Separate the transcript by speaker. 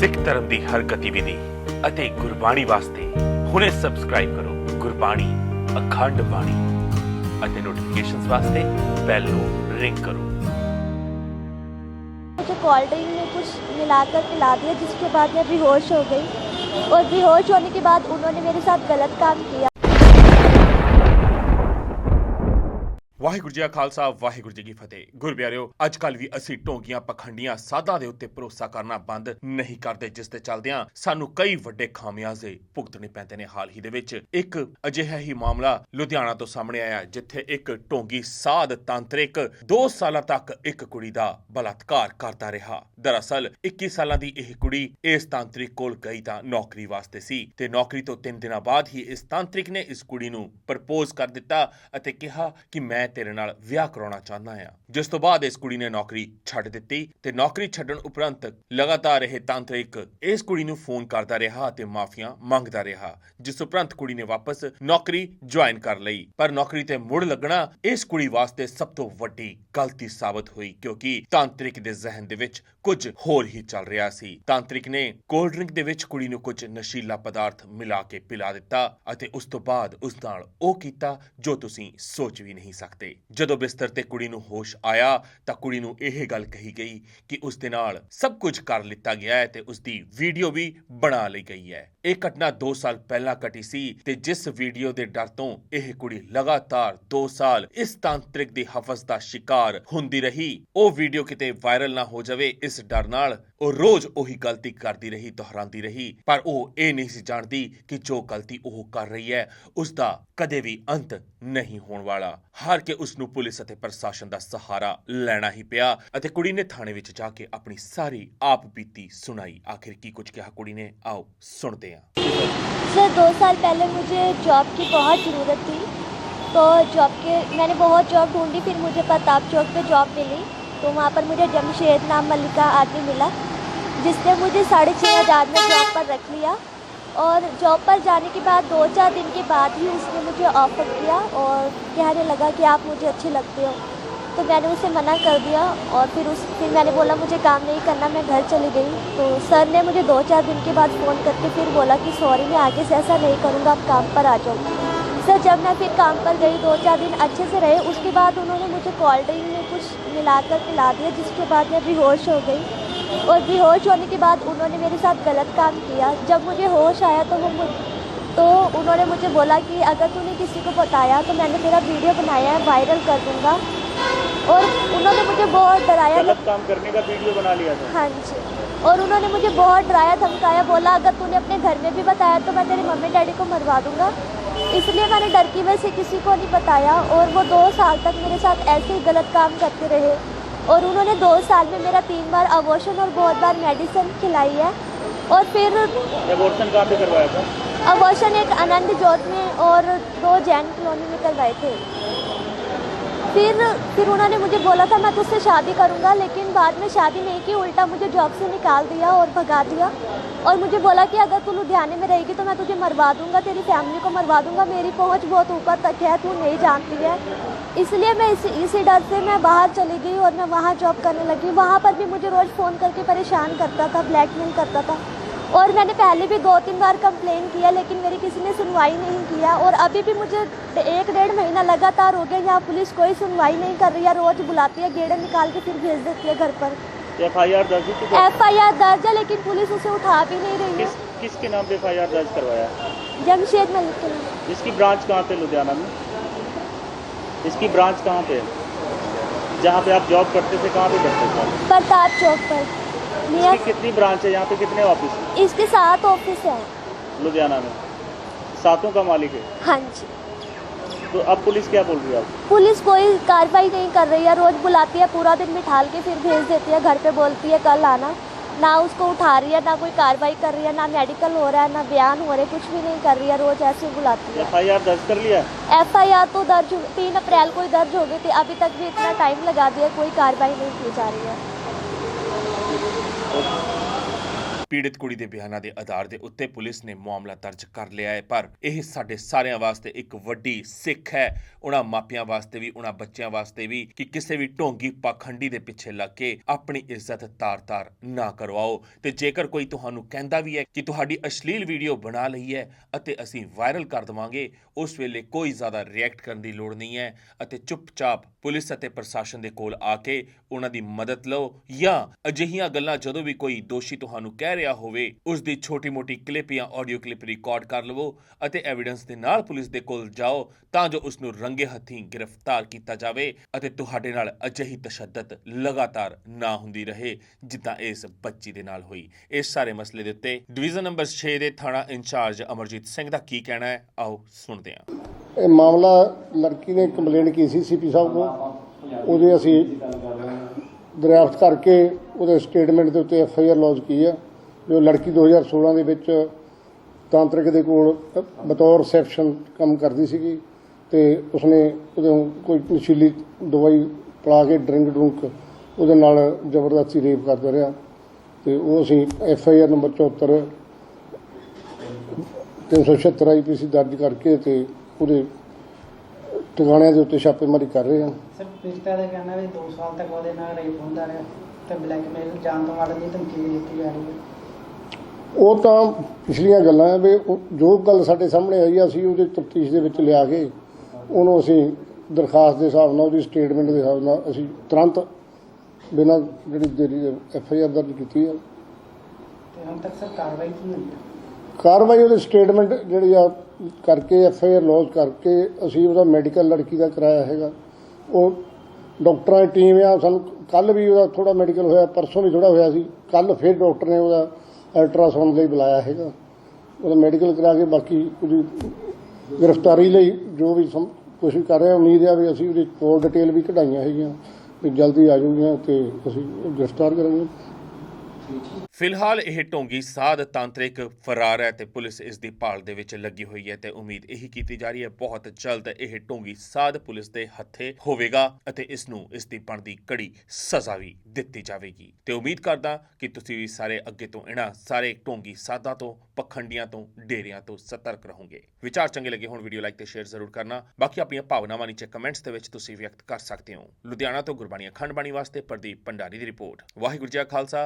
Speaker 1: ਸਿੱਖ ਧਰਮ ਦੀ ਹਰ ਗਤੀਵਿਧੀ ਅਤੇ ਗੁਰਬਾਣੀ ਵਾਸਤੇ ਹੁਣੇ ਸਬਸਕ੍ਰਾਈਬ ਕਰੋ ਗੁਰਬਾਣੀ ਅਖੰਡ ਬਾਣੀ ਅਤੇ ਨੋਟੀਫਿਕੇਸ਼ਨਸ ਵਾਸਤੇ ਬੈਲ ਨੂੰ ਰਿੰਗ ਕਰੋ
Speaker 2: मुझे कोल्ड ड्रिंक में कुछ मिलाकर पिला दिया जिसके बाद मैं बेहोश हो गई और बेहोश होने के बाद उन्होंने मेरे साथ गलत काम किया
Speaker 1: ਵਾਹਿਗੁਰੂ ਜੀ ਕਾ ਖਾਲਸਾ, ਵਾਹਿਗੁਰੂ ਜੀ ਕੀ ਫਤਿਹ। ਗੁਰਪਿਆਰਿਓ, ਅੱਜ ਕੱਲ ਵੀ ਅਸੀਂ ਢੋਂਗੀਆਂ, ਪਖੰਡੀਆਂ, ਸਾਧਾਂ ਦੇ ਉੱਤੇ ਭਰੋਸਾ ਕਰਨਾ ਬੰਦ ਨਹੀਂ ਕਰਦੇ, ਜਿਸ ਤੇ ਚੱਲਦਿਆਂ ਸਾਨੂੰ ਕਈ ਵੱਡੇ ਖਾਮਿਆਜ਼ੇ ਭੁਗਤਣੇ ਪੈਂਦੇ ਨੇ ਹਾਲ ਹੀ ਦੇ ਵਿੱਚ। ਇੱਕ ਅਜਿਹਾ ਹੀ ਮਾਮਲਾ ਲੁਧਿਆਣਾ ਤੋਂ ਸਾਹਮਣੇ ਆਇਆ, ਜਿੱਥੇ ਇੱਕ ਢੋਂਗੀ ਸਾਧ ਤਾਂਤਰਿਕ 2 ਸਾਲਾਂ ਤੱਕ ਇੱਕ ਕੁੜੀ ਦਾ ਬਲਾਤਕਾਰ ਕਰਦਾ ਰਿਹਾ। ਦਰਅਸਲ 21 ਸਾਲਾਂ ਦੀ ਇਹ ਕੁੜੀ ਇਸ ਤਾਂਤਰਿਕ ਕੋਲ ਗਈ ਤਾਂ ਨੌਕਰੀ ਵਾਸਤੇ ਸੀ ਤੇ ਨੌਕਰੀ ਤੋਂ 3 ਦਿਨਾਂ ਬਾਅਦ ਹੀ ਇਸ ਤਾਂਤਰਿਕ ਨੇ ਇਸ ਕੁੜੀ ਨੂੰ ਪ੍ਰਪੋਜ਼ ਕਰ ਦਿੱਤਾ ਅਤੇ ਕਿਹਾ ਕਿ ਮੈਂ ਤੇਰੇ ਨਾਲ ਵਿਆਹ ਕਰਾਉਣਾ ਚਾਹੁੰਦਾ ਆ ਜਿਸ ਤੋਂ ਬਾਅਦ ਇਸ ਕੁੜੀ ਨੇ ਨੌਕਰੀ ਛੱਡ ਦਿੱਤੀ ਤੇ ਨੌਕਰੀ ਛੱਡਣ ਉਪਰੰਤ ਲਗਾਤਾਰ ਇਹ ਤਾਂਤਰਿਕ ਇਸ ਕੁੜੀ ਨੂੰ ਫੋਨ ਕਰਦਾ ਰਿਹਾ ਅਤੇ ਮਾਫੀਆਂ ਮੰਗਦਾ ਰਿਹਾ, ਜਿਸ ਉਪਰੰਤ ਕੁੜੀ ਨੇ ਵਾਪਸ ਨੌਕਰੀ ਜੁਆਇਨ ਕਰ ਲਈ। ਪਰ ਨੌਕਰੀ ਤੇ ਮੁੜ ਲੱਗਣਾ ਇਸ ਕੁੜੀ ਵਾਸਤੇ ਸਭ ਤੋਂ ਵੱਡੀ ਗਲਤੀ ਸਾਬਤ ਹੋਈ, ਕਿਉਂਕਿ ਤਾਂਤਰਿਕ ਦੇ ਜ਼ਿਹਨ ਦੇ ਵਿੱਚ ਕੁਝ ਹੋਰ ਹੀ ਚੱਲ ਰਿਹਾ ਸੀ। ਤਾਂਤਰਿਕ ਨੇ ਕੋਲਡ ਡਰਿੰਕ ਦੇ ਵਿੱਚ ਕੁੜੀ ਨੂੰ ਕੁਝ ਨਸ਼ੀਲਾ ਪਦਾਰਥ ਮਿਲਾ ਕੇ ਪਿਲਾ ਦਿੱਤਾ ਅਤੇ ਉਸ ਤੋਂ ਬਾਅਦ ਉਸ ਨਾਲ ਉਹ ਕੀਤਾ ਜੋ ਤੁਸੀਂ ਸੋਚ ਵੀ ਨਹੀਂ ਸਕਦੇ। ਜਦੋਂ ਬਿਸਤਰ ਤੇ ਕੁੜੀ ਨੂੰ ਹੋਸ਼ ਆਇਆ ਤਾਂ ਕੁੜੀ ਨੂੰ ਇਹ ਗੱਲ ਕਹੀ ਗਈ ਕਿ ਉਸ ਦੇ ਨਾਲ ਸਭ ਕੁਝ ਕਰ ਲਿੱਤਾ ਗਿਆ ਹੈ ਤੇ ਉਸ ਦੀ ਵੀਡੀਓ ਵੀ ਬਣਾ ਲਈ ਗਈ ਹੈ। ਇਹ ਘਟਨਾ 2 ਸਾਲ ਪਹਿਲਾਂ ਘਟੀ ਸੀ ਤੇ ਜਿਸ ਵੀਡੀਓ ਦੇ ਡਰ ਤੋਂ ਇਹ ਕੁੜੀ ਲਗਾਤਾਰ 2 ਸਾਲ ਇਸ ਤਾਂਤਰਿਕ ਦੀ ਹਫਜ਼ ਦਾ ਸ਼ਿਕਾਰ ਹੁੰਦੀ ਰਹੀ, ਉਹ ਵੀਡੀਓ ਕਿਤੇ ਵਾਇਰਲ ਨਾ ਹੋ ਜਾਵੇ, ਇਸ ਡਰ ਨਾਲ ਉਹ ਰੋਜ਼ ਉਹੀ ਗਲਤੀ ਕਰਦੀ ਰਹੀ ਦੁਹਰਾਉਂਦੀ ਰਹੀ ਪਰ ਉਹ ਇਹ ਨਹੀਂ ਸੀ ਜਾਣਦੀ ਕਿ ਜੋ ਗਲਤੀ ਉਹ ਕਰ ਰਹੀ ਹੈ ਉਸ ਦਾ ਕਦੇ ਵੀ ਅੰਤ ਨਹੀਂ ਹੋਣ ਵਾਲਾ ਹਾਰ ਕੇ ਉਸ ਨੂੰ ਪੁਲਿਸ ਅਤੇ ਪ੍ਰਸ਼ਾਸਨ ਦਾ ਸਹਾਰਾ ਲੈਣਾ ਹੀ ਪਿਆ ਅਤੇ ਕੁੜੀ ਨੇ ਥਾਣੇ ਵਿੱਚ ਜਾ ਕੇ ਆਪਣੀ ਸਾਰੀ ਆਪ ਬੀਤੀ ਸੁਣਾਈ ਆਖਿਰ ਕੀ ਕੁਝ ਕਿਹਾ ਕੁੜੀ ਨੇ ਆਓ ਸੁਣਦੇ ਹਾਂ
Speaker 2: सर दो साल पहले मुझे जॉब की बहुत ज़रूरत थी तो जॉब के मैंने बहुत जॉब ढूंढी फिर मुझे प्रताप चौक पे जॉब मिली तो वहाँ पर मुझे जमशेद नाम मल्लिका आदमी मिला जिसने मुझे साढ़े छः हज़ार में जॉब पर रख लिया और जॉब पर जाने के बाद दो चार दिन के बाद ही उसने मुझे ऑफ़र किया और कहने लगा कि आप मुझे अच्छे लगते हो। तो मैंने उसे मना कर दिया और फिर उस, फिर मैंने बोला, मुझे काम नहीं करना, मैं घर चली गई। तो सर ने मुझे दो चार दिन के बाद फ़ोन करके फिर बोला कि सॉरी मैं आगे से ऐसा नहीं करूँगा, आप काम पर आ जाओ। सर, जब मैं फिर काम पर गई, दो चार दिन अच्छे से रहे, उसके बाद उन्होंने मुझे कोल्ड ड्रिंक में कुछ मिलाकर पिला दिया, जिसके बाद मैं बेहोश हो गई। और बेहोश होने के बाद उन्होंने मेरे साथ गलत काम किया। जब मुझे होश आया तो वो मुझ तो उन्होंने मुझे बोला कि अगर तूने किसी को बताया तो मैंने तेरा वीडियो बनाया है वायरल कर दूँगा। और उन्होंने मुझे बहुत डराया।
Speaker 3: गलत काम करने का वीडियो बना लिया था।
Speaker 2: हाँ जी। और उन्होंने मुझे बहुत डराया धमकाया बोला अगर तूने अपने घर में भी बताया तो मैं तेरे मम्मी डैडी को मरवा दूँगा। इसलिए मैंने डर की वजह से किसी को नहीं बताया और वो दो साल तक मेरे साथ ऐसे ही गलत काम करते रहे। और उन्होंने दो साल में मेरा तीन बार अबॉर्शन और बहुत बार मेडिसिन खिलाई है। और फिर
Speaker 3: अबॉर्शन कहाँ पे करवाया था?
Speaker 2: अबॉर्शन एक आनंद जोत में और दो जैन कॉलोनी में करवाए थे। फिर फिर उन्होंने मुझे बोला था, मैं तुझसे शादी करूँगा। लेकिन बाद में शादी नहीं की, उल्टा मुझे जॉब से निकाल दिया और भगा दिया। और मुझे बोला कि अगर तू लुधियाने में रहेगी तो मैं तुझे मरवा दूँगा, तेरी फैमिली को मरवा दूँगा। मेरी पहुँच बहुत ऊपर तक है, तू नहीं जानती है। इसलिए मैं इसी इसी डर से मैं बाहर चली गई और मैं वहाँ जॉब करने लगी। वहाँ पर भी मुझे रोज़ फ़ोन करके परेशान करता था ब्लैकमेल करता था। और मैंने पहले भी दो तीन बार कंप्लेन किया लेकिन मेरी किसी ने सुनवाई नहीं किया। और अभी भी मुझे एक डेढ़ महीना लगातार हो गया यहाँ पुलिस कोई सुनवाई नहीं कर रही है रोज़ बुलाती है गेड़े निकाल के फिर भेज देती है घर पर।
Speaker 3: एफ़ आई आर दर्ज
Speaker 2: एफ़ आई आर दर्ज है लेकिन पुलिस उसे उठा भी नहीं रही है।
Speaker 3: किस किसके नाम पे एफ़ आई आर दर्ज करवाया?
Speaker 2: जमशेद मलिक के नाम।
Speaker 3: इसकी ब्रांच कहाँ पे लुधियाना में? इसकी ब्रांच कहाँ पे? है जहाँ पे आप जॉब करते थे कहाँ पे करते थे?
Speaker 2: प्रताप चौक पर।
Speaker 3: कितनी ब्रांच है? यहाँ पे कितने ऑफ़िस
Speaker 2: इसके सात ऑफ़िस है।
Speaker 3: लुधियाना में। सातों का मालिक है?
Speaker 2: हाँ जी।
Speaker 3: तो अब पुलिस क्या बोल रही है आपको
Speaker 2: पुलिस कोई कार्रवाई नहीं कर रही है। रोज बुलाती है पूरा दिन बिठाल के फिर भेज देती है घर पे बोलती है कल आना। ना उसको उठा रही है ना कोई कार्रवाई कर रही है ना मेडिकल हो रहा है ना बयान हो रहे कुछ भी नहीं कर रही है रोज ऐसे बुलाती है।
Speaker 3: एफ़ आई आर दर्ज कर लिया
Speaker 2: एफ़ आई आर तो दर्ज तीन अप्रैल को ही दर्ज हो गई थी। अभी तक भी इतना टाइम लगा दिया कोई कार्रवाई नहीं की जा रही है। あっ。
Speaker 1: ਪੀੜਤ ਕੁੜੀ ਦੇ ਬਿਆਨਾਂ ਦੇ ਆਧਾਰ ਦੇ ਉੱਤੇ ਪੁਲਿਸ ਨੇ ਮਾਮਲਾ ਦਰਜ ਕਰ ਲਿਆ ਹੈ, ਪਰ ਇਹ ਸਾਡੇ ਸਾਰਿਆਂ ਵਾਸਤੇ ਇੱਕ ਵੱਡੀ ਸਿੱਖ ਹੈ। ਉਹਨਾਂ ਮਾਪਿਆਂ ਵਾਸਤੇ ਵੀ, ਉਹਨਾਂ ਬੱਚਿਆਂ ਵਾਸਤੇ ਵੀ ਕਿ ਕਿਸੇ ਵੀ ਢੋਂਗੀ ਪਾਖੰਡੀ ਦੇ ਪਿੱਛੇ ਲੱਗ ਕੇ ਆਪਣੀ ਇੱਜ਼ਤ ਤਾਰ-ਤਾਰ ਨਾ ਕਰਵਾਓ। ਤੇ ਜੇਕਰ ਕੋਈ ਤੁਹਾਨੂੰ ਕਹਿੰਦਾ ਵੀ ਹੈ ਕਿ ਤੁਹਾਡੀ ਅਸ਼ਲੀਲ ਵੀਡੀਓ ਬਣਾ ਲਈ ਹੈ ਅਤੇ ਅਸੀਂ ਵਾਇਰਲ ਕਰ ਦਵਾਂਗੇ, ਉਸ ਵੇਲੇ ਕੋਈ ਜ਼ਿਆਦਾ ਰਿਐਕਟ ਕਰਨ ਦੀ ਲੋੜ ਨਹੀਂ ਹੈ ਅਤੇ ਚੁੱਪਚਾਪ ਪੁਲਿਸ ਅਤੇ ਪ੍ਰਸ਼ਾਸਨ ਦੇ ਕੋਲ ਆ ਕੇ ਉਹਨਾਂ ਦੀ ਮਦਦ ਲਓ ਜਾਂ ਅਜਿਹੀਆਂ ਗੱਲਾਂ ਜਦੋਂ ਵੀ ਕੋਈ ਦੋਸ਼ੀ ਤੁਹਾਨੂੰ ਕਹਿ ਰਿਹਾ ਹੋਵੇ ਉਸ ਦੀ ਛੋਟੀ-ਮੋਟੀ ਕਲਿੱਪ ਜਾਂ ਆਡੀਓ ਕਲਿੱਪ ਰਿਕਾਰਡ ਕਰ ਲਵੋ ਅਤੇ ਐਵੀਡੈਂਸ ਦੇ ਨਾਲ ਪੁਲਿਸ ਦੇ ਕੋਲ ਜਾਓ ਤਾਂ ਜੋ ਉਸ ਨੂੰ ਰੰਗੇ ਹੱਥੀਂ ਗ੍ਰਿਫਤਾਰ ਕੀਤਾ ਜਾਵੇ ਅਤੇ ਤੁਹਾਡੇ ਨਾਲ ਅਜਿਹੀ ਤਸ਼ੱਦਦ ਲਗਾਤਾਰ ਨਾ ਹੁੰਦੀ ਰਹੇ, ਜਿੱਦਾਂ ਇਸ ਬੱਚੀ ਦੇ ਨਾਲ ਹੋਈ। ਇਸ ਸਾਰੇ ਮਸਲੇ ਦੇ ਉੱਤੇ ਡਿਵੀਜ਼ਨ ਨੰਬਰ 6 ਦੇ ਥਾਣਾ ਇੰਚਾਰਜ ਅਮਰਜੀਤ ਸਿੰਘ ਦਾ ਕੀ ਕਹਿਣਾ ਹੈ, ਆਓ ਸੁਣਦੇ ਹਾਂ।
Speaker 4: ਇਹ ਮਾਮਲਾ ਲੜਕੀ ਨੇ ਕੰਪਲੇਂਟ ਕੀਤੀ ਸੀ ਸੀਪੀ ਸਾਹਿਬ ਕੋਲ। ਉਹਦੇ ਅਸੀਂ ਦਰਿਆਫਤ ਕਰਕੇ ਉਹਦੇ ਸਟੇਟਮੈਂਟ ਦੇ ਉੱਤੇ ਐਫ ਆਈ ਆਰ ਲੌਂਚ ਕੀ ਹੈ। ਜੋ ਲੜਕੀ 2016 ਦੇ ਵਿੱਚ ਤਾਂਤਰਿਕ ਦੇ ਕੋਲ ਬਤੌਰ ਰਿਸੈਪਸ਼ਨ ਕੰਮ ਕਰਦੀ ਸੀਗੀ ਤੇ ਉਸਨੇ ਉਹਦੇ ਕੋਈ ਨਸ਼ੀਲੀ ਦਵਾਈ ਪਿਲਾ ਕੇ ਡਰਿੰਕ ਡਰੁੰਕ ਉਹਦੇ ਨਾਲ ਜ਼ਬਰਦਸਤੀ ਰੇਪ ਕਰਦਾ ਰਿਹਾ ਤੇ ਉਹ ਅਸੀਂ F I R number 74 376 IPC ਦਰਜ ਕਰਕੇ ਤੇ ਉਹਦੇ ਟਿਕਾਣਿਆਂ ਦੇ ਉੱਤੇ ਛਾਪੇਮਾਰੀ ਕਰ ਰਹੇ ਹਾਂ।
Speaker 5: ਸਰ ਪਿਸਤਾ ਦਾ ਕਹਿਣਾ ਵੀ 2 ਸਾਲ ਤੱਕ ਉਹਦੇ ਨਾਲ ਰੇਪ ਹੁੰਦਾ ਰਿਹਾ ਤੇ ਬਲੈਕਮੇਲ, ਜਾਨ ਤੋਂ ਮਾਰਨ ਦੀ ਧਮਕੀ ਦਿੱਤੀ ਜਾ ਰਹੀ ਹੈ।
Speaker 4: ਉਹ ਤਾਂ ਪਿਛਲੀਆਂ ਗੱਲਾਂ ਹੈ ਵੀ ਜੋ ਗੱਲ ਸਾਡੇ ਸਾਹਮਣੇ ਆਈ ਆ, ਅਸੀਂ ਉਹਦੇ ਤਫਤੀਸ਼ ਦੇ ਵਿੱਚ ਲਿਆ ਕੇ ਉਹਨੂੰ ਅਸੀਂ ਦਰਖਾਸਤ ਦੇ ਹਿਸਾਬ ਨਾਲ ਉਹਦੀ ਸਟੇਟਮੈਂਟ ਦੇ ਹਿਸਾਬ ਨਾਲ ਅਸੀਂ ਤੁਰੰਤ ਬਿਨਾਂ ਜਿਹੜੀ ਦੇਰੀ ਐਫ ਆਈ ਆਰ ਦਰਜ ਕੀਤੀ ਹੈ
Speaker 5: ਤੇ ਹੁਣ ਤੱਕ ਸਰ ਕਾਰਵਾਈ ਕੀ ਹੋਈ ਹੈ
Speaker 4: ਕਾਰਵਾਈ ਉਹਦੇ ਸਟੇਟਮੈਂਟ ਜਿਹੜੀ ਆ ਕਰਕੇ ਐਫ ਆਈ ਆਰ ਲੌਂਚ ਕਰਕੇ ਅਸੀਂ ਉਹਦਾ ਮੈਡੀਕਲ ਲੜਕੀ ਦਾ ਕਰਾਇਆ ਹੈਗਾ। ਉਹ ਡਾਕਟਰਾਂ ਦੀ ਟੀਮ ਆ ਸਾਨੂੰ ਕੱਲ ਵੀ ਉਹਦਾ ਥੋੜਾ ਮੈਡੀਕਲ ਹੋਇਆ ਪਰਸੋਂ ਵੀ ਥੋੜਾ ਹੋਇਆ ਸੀ ਕੱਲ ਫਿਰ ਡਾਕਟਰ ਨੇ ਉਹਦਾ ਅਲਟਰਾਸਾਊਂਡ ਲਈ ਬੁਲਾਇਆ ਹੈਗਾ। ਉਹਦਾ ਮੈਡੀਕਲ ਕਰਾ ਕੇ ਬਾਕੀ ਉਹਦੀ ਗ੍ਰਿਫਤਾਰੀ ਲਈ ਜੋ ਵੀ ਸਮ- ਕੋਸ਼ਿਸ਼ ਕਰ ਰਹੇ ਹਾਂ ਉਮੀਦ ਹੈ ਵੀ ਅਸੀਂ ਉਹਦੀ ਕੋਲ ਡਿਟੇਲ ਵੀ ਕਢਾਈਆਂ ਹੈਗੀਆਂ, ਵੀ ਜਲਦੀ ਆ ਜਾਊਗੀਆਂ ਤੇ ਅਸੀਂ ਗ੍ਰਿਫਤਾਰ ਕਰਾਂਗੇ।
Speaker 1: ਫਿਲਹਾਲ ਇਹ ਢੋਂਗੀ ਸਾਧ ਤਾਂਤਰਿਕ ਫਰਾਰ ਹੈ ਤੇ ਪੁਲਿਸ ਇਸ ਦੀ ਭਾਲ ਦੇ ਵਿੱਚ ਲੱਗੀ ਹੋਈ ਹੈ ਤੇ ਉਮੀਦ ਇਹੀ ਕੀਤੀ ਜਾ ਰਹੀ ਹੈ, ਬਹੁਤ ਜਲਦ ਇਹ ਟੋਂਗੀ ਸਾਧ ਪੁਲਿਸ ਦੇ ਹੱਥੇ ਹੋਵੇਗਾ ਅਤੇ ਇਸ ਨੂੰ ਇਸ ਦੀ ਬਣਦੀ ਕੜੀ ਸਜ਼ਾ ਵੀ ਦਿੱਤੀ ਜਾਵੇਗੀ। ਤੇ ਉਮੀਦ ਕਰਦਾ ਕਿ ਤੁਸੀਂ ਵੀ ਸਾਰੇ ਅੱਗੇ ਤੋਂ ਇਹਨਾਂ ਸਾਰੇ ਢੋਂਗੀ ਸਾਧਾਂ ਤੋਂ, ਪਖੰਡੀਆਂ ਤੋਂ, ਡੇਰਿਆਂ ਤੋਂ ਸਤਰਕ ਰਹੋਗੇ। ਵਿਚਾਰ ਚੰਗੇ ਲੱਗੇ ਹੋਣ, ਵੀਡੀਓ ਲਾਈਕ ਤੇ ਸ਼ੇਅਰ ਜ਼ਰੂਰ ਕਰਨਾ। ਬਾਕੀ ਆਪਣੀਆਂ ਭਾਵਨਾਵਾਂ ਨੀਚੇ ਕਮੈਂਟਸ ਦੇ ਵਿੱਚ ਤੁਸੀਂ ਵਿਅਕਤ ਕਰ ਸਕਦੇ ਹੋ। ਲੁਧਿਆਣਾ ਤੋਂ ਗੁਰਬਾਣੀ ਅਖੰਡ ਬਾਣੀ ਵਾਸਤੇ ਪ੍ਰਦੀਪ ਭੰਡਾਰੀ ਦੀ ਰਿਪੋਰਟ। ਵਾਹਿਗੁਰੂ ਜੀ ਕਾ ਖਾਲਸਾ